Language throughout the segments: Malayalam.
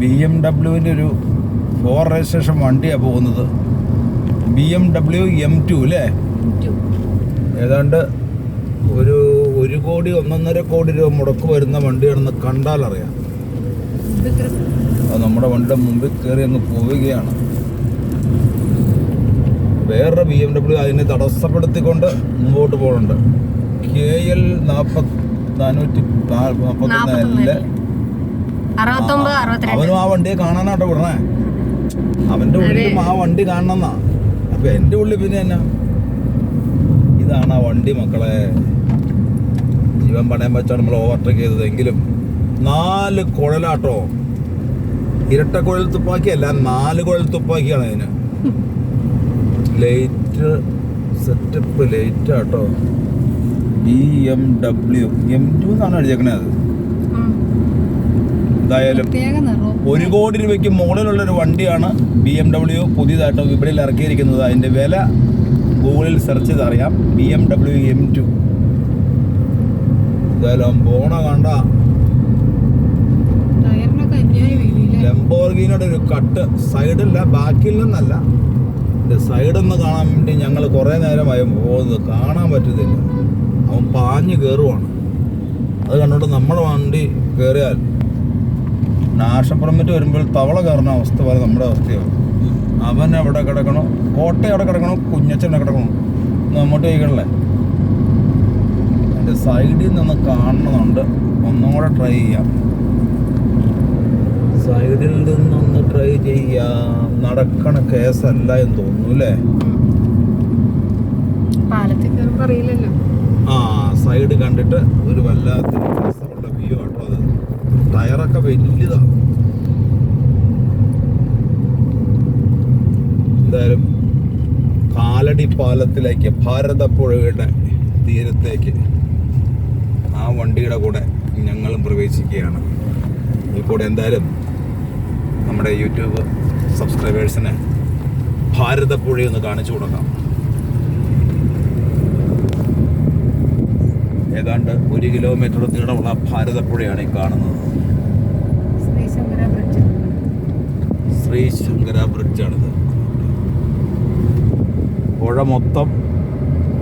ബി എം ഡബ്ല്യുവിന്റെ ഒരു ഫോർ രജിസ്ട്രേഷൻ വണ്ടിയാണ് പോകുന്നത്. B M W M two അല്ലേ ഏതാണ്ട് ഒരു ഒരു കോടി ഒന്നൊന്നര കോടി രൂപ മുടക്ക് വരുന്ന വണ്ടിയാണെന്ന് കണ്ടാൽ അറിയാം അത് നമ്മുടെ വണ്ടിയുടെ മുമ്പിൽ കയറി അങ്ങ് പോവുകയാണ്. വേറൊരു ബി എം ഡബ്ല്യു അതിനെ തടസ്സപ്പെടുത്തിക്കൊണ്ട് മുമ്പോട്ട് പോകുന്നുണ്ട്. കെ എൽ നാൽപ്പത്തി നാനൂറ്റി നാൽപ്പത്തൊന്നിൽ അറുപത്തൊമ്പത് അറുപത്തിരണ്ട്. അവനും ആ വണ്ടിയെ കാണാനാട്ടോ വിടണേ. അവന്റെ ഉള്ളിലും ആ വണ്ടി കാണണമെന്നാ. അപ്പൊ എന്റെ ഉള്ളിൽ പിന്നെ എന്നാ? ഇതാണ് ആ വണ്ടി മക്കളെ. ജീവൻ പണയം വെച്ചാണ് നമ്മൾ ഓവർടേക്ക് ചെയ്തത്. എങ്കിലും നാല് കുഴലാട്ടോ. ഇരട്ട കുഴൽ തുപ്പാക്കി അല്ല നാല് കുഴൽ തുപ്പാക്കിയാണ് അതിന്. Light setup light auto. B M W M two എന്നാണ് എഴുതിയേക്കണേ അത്. എന്തായാലും ഒരു കോടി രൂപയ്ക്ക് മുകളിലുള്ള ഒരു വണ്ടിയാണ് ബി എം ഡബ്ല്യു പുതിയതായിട്ട് വിപണിയിൽ ഇറക്കിയിരിക്കുന്നത്. അതിന്റെ വില ഗൂഗിളിൽ സെർച്ച് ചെയ്ത് അറിയാം B M W M two എന്തായാലും ബോണ കണ്ട ലംബോർഗിനിയുടെ ഒരു കട്ട് സൈഡില്ല ബാക്കിൽ നിന്നല്ല ഒന്ന് കാണാൻ വേണ്ടി ഞങ്ങൾ കുറേ നേരമായി പോകുന്നത് കാണാൻ പറ്റത്തില്ല അവൻ പാഞ്ഞ് കയറുവാണ് അത് കണ്ടോണ്ട് നമ്മുടെ വണ്ടി കയറിയാൽ നാശപ്പുറമിറ്റ് വരുമ്പോൾ തവള കയറുന്ന അവസ്ഥ പോലെ നമ്മുടെ അവസ്ഥയാവും അവൻ എവിടെ കിടക്കണോ? കോട്ട എവിടെ കിടക്കണോ? കുഞ്ഞച്ചൻ എവിടെ കിടക്കണോ? നമ്മോട്ട് ചോദിക്കണല്ലേ? എന്റെ സൈഡിൽ നിന്ന് കാണണമെന്നുണ്ട് ഒന്നും കൂടെ ട്രൈ ചെയ്യാം. സൈഡിൽ നിന്നൊന്ന് ട്രൈ ചെയ്യാം. നടക്കണ കേസല്ല എന്ന് തോന്നുന്നു അല്ലേ? പാലത്തിൽ കയറുമ്പോ അറിയില്ലല്ലോ. ആ സൈഡ് കണ്ടിട്ട് ഒരു വല്ലാത്ത എന്തായാലും കാലടി പാലത്തിലേക്ക് ഭാരതപ്പുഴയുടെ തീരത്തേക്ക് ആ വണ്ടിയുടെ കൂടെ ഞങ്ങളും പ്രവേശിക്കുകയാണ്. ഈ കൂടെ എന്തായാലും നമ്മുടെ യൂട്യൂബ് സബ്സ്ക്രൈബേഴ്സിന് ഭാരതപ്പുഴയൊന്ന് കാണിച്ചു കൊടുക്കാം. ഏതാണ്ട് ഒരു കിലോമീറ്റർ നീളമുള്ള ഭാരതപ്പുഴയാണ് ഈ കാണുന്നത്. ശ്രീശങ്കര ബ്രിഡ്ജ്. ശ്രീ ശങ്കര ബ്രിഡ്ജാണിത്. പുഴ മൊത്തം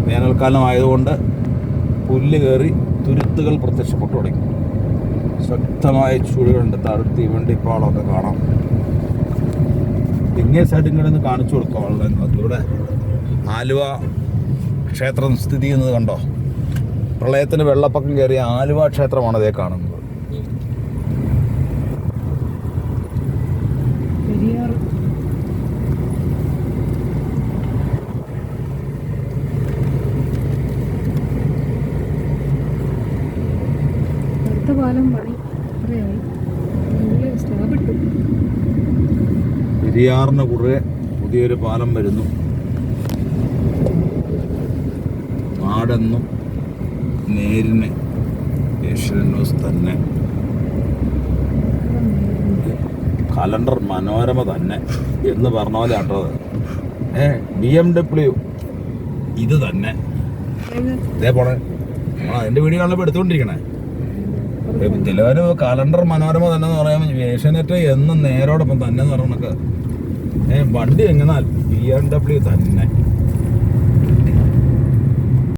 വേനൽക്കാലം ആയതുകൊണ്ട് പുല്ല് കയറി തുരുത്തുകൾ പ്രത്യക്ഷപ്പെട്ടു തുടങ്ങി. ശക്തമായ ചുഴികളുണ്ട് തഴുത്തി വണ്ടിപ്പാളമൊക്കെ കാണാം. ഇങ്ങേ സൈഡിൽ കൂടെ ഒന്ന് കാണിച്ചു കൊടുക്കാം. വളരെ ഇവിടെ ആലുവ ക്ഷേത്രം സ്ഥിതി ചെയ്യുന്നത് കണ്ടോ? പ്രളയത്തിന് വെള്ളപ്പൊക്കം കയറിയ ആലുവ ക്ഷേത്രമാണ് അതേ കാണുന്നത്. സ്ലാബ് ഇട്ടു. പെരിയാറിന് കുറെ പുതിയൊരു പാലം വരുന്നു. നാടെന്നും നേരിന് ഏഷ്യൻ ന്യൂസ് തന്നെ. കലണ്ടർ മനോരമ തന്നെ എന്ന് പറഞ്ഞ പോലെ ആട്ടോ ഏ ബി എം ഡബ്ല്യു ഇത് തന്നെ. ഇതേ പോണേ. ആ എന്റെ വീഡിയോ കാണുമ്പോൾ എടുത്തുകൊണ്ടിരിക്കണേ. ചിലവര് കലണ്ടർ മനോരമ തന്നെ എന്ന് പറയാൻ ഏഷ്യാനെറ്റ് എന്നും നേരോടൊപ്പം തന്നെ എന്ന് പറയണൊക്കെ വണ്ടി എങ്ങനാൽ ബി എം ഡബ്ല്യു തന്നെ.